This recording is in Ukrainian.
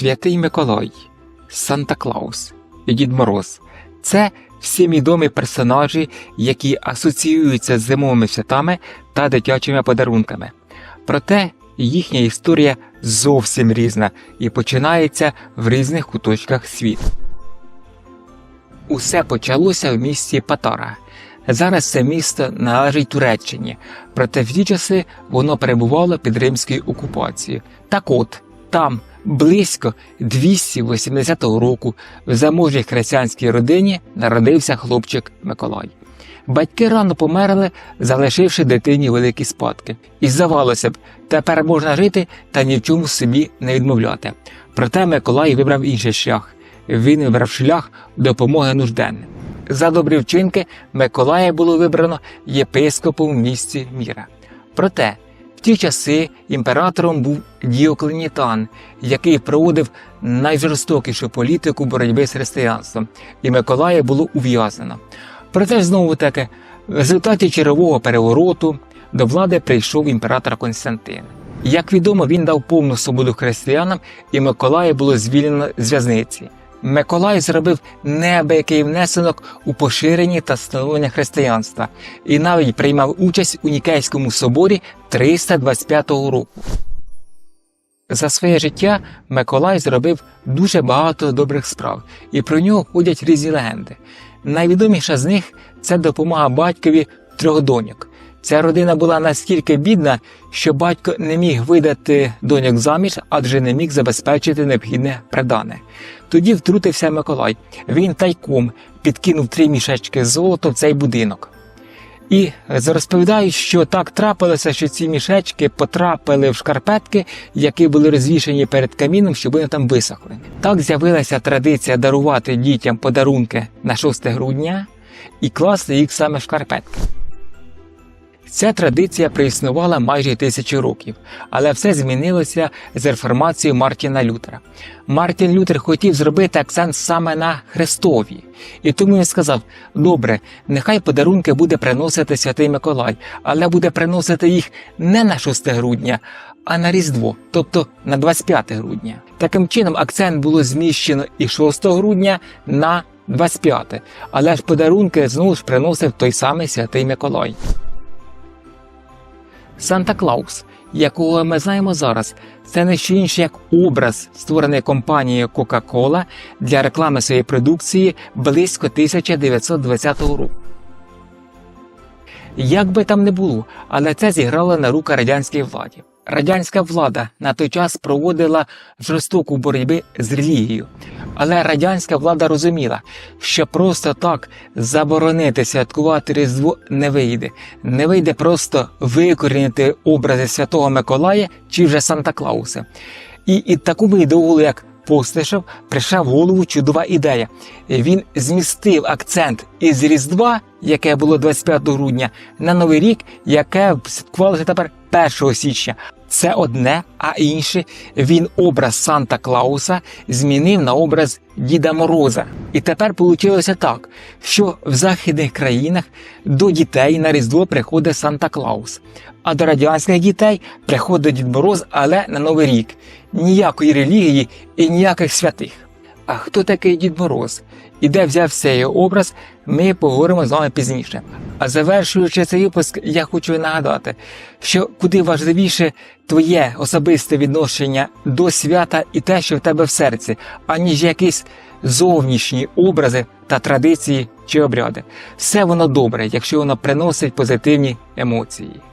Святий Миколай, Санта Клаус і Дід Мороз це всім відомі персонажі, які асоціюються з зимовими святами та дитячими подарунками. Проте їхня історія зовсім різна і починається в різних куточках світу. Усе почалося в місті Патара. Зараз це місто належить Туреччині, проте в ті часи воно перебувало під римською окупацією. Так от, там, близько 280 року, в заможній християнській родині народився хлопчик Миколай. Батьки рано померли, залишивши дитині великі спадки. І здавалося б, тепер можна жити та ні в чому собі не відмовляти. Проте Миколай вибрав інший шлях. Він вибрав шлях допомоги нужденним. За добрі вчинки Миколая було вибрано єпископом в місті Міра. Проте ті часи імператором був Діоклетіан, який проводив найжорстокішу політику боротьби з християнством, і Миколая було ув'язнено. Проте знову таки, в результаті чергового перевороту до влади прийшов імператор Константин. Як відомо, він дав повну свободу християнам, і Миколая було звільнено з в'язниці. Миколай зробив неабиякий внесенок у поширенні та становлення християнства і навіть приймав участь у Нікейському соборі 325 року. За своє життя Миколай зробив дуже багато добрих справ, і про нього ходять різні легенди. Найвідоміша з них це допомога батькові трьох доньок. Ця родина була настільки бідна, що батько не міг видати доньок заміж, адже не міг забезпечити необхідне придане. Тоді втрутився Миколай. Він тайком підкинув три мішечки золота в цей будинок. І розповідають, що так трапилося, що ці мішечки потрапили в шкарпетки, які були розвішені перед каміном, щоб вони там висохли. Так з'явилася традиція дарувати дітям подарунки на 6 грудня і класти їх саме в шкарпетки. Ця традиція проіснувала майже тисячу років, але все змінилося з реформацією Мартіна Лютера. Мартін Лютер хотів зробити акцент саме на Христові, і тому він сказав: добре, нехай подарунки буде приносити святий Миколай, але буде приносити їх не на 6 грудня, а на Різдво, тобто на 25 грудня. Таким чином, акцент було зміщено і 6 грудня на 25, але ж подарунки знову ж приносив той самий святий Миколай. Санта Клаус, якого ми знаємо зараз, це не що інше як образ, створений компанією Coca-Cola для реклами своєї продукції близько 1920 року. Як би там не було, але це зіграло на руку радянській владі. Радянська влада на той час проводила жорстоку боротьбу з релігією, але радянська влада розуміла, що просто так заборонити святкувати Різдво не вийде. Не вийде просто викорінити образи Святого Миколая чи вже Санта Клауса. І, і такому ідеолу, як Постишев, прийшла в голову чудова ідея. Він змістив акцент із Різдва, яке було 25 грудня, на Новий рік, яке святкувалося тепер 1 січня. Це одне, а інше він образ Санта Клауса змінив на образ Діда Мороза. І тепер вийшло так, що в західних країнах до дітей на Різдво приходить Санта Клаус, а до радянських дітей приходить Дід Мороз, але на Новий рік. Ніякої релігії і ніяких святих. А хто такий Дід Мороз? І де взявся його образ, ми поговоримо з вами пізніше. А завершуючи цей випуск, я хочу нагадати, що куди важливіше твоє особисте відношення до свята і те, що в тебе в серці, аніж якісь зовнішні образи та традиції чи обряди. Все воно добре, якщо воно приносить позитивні емоції.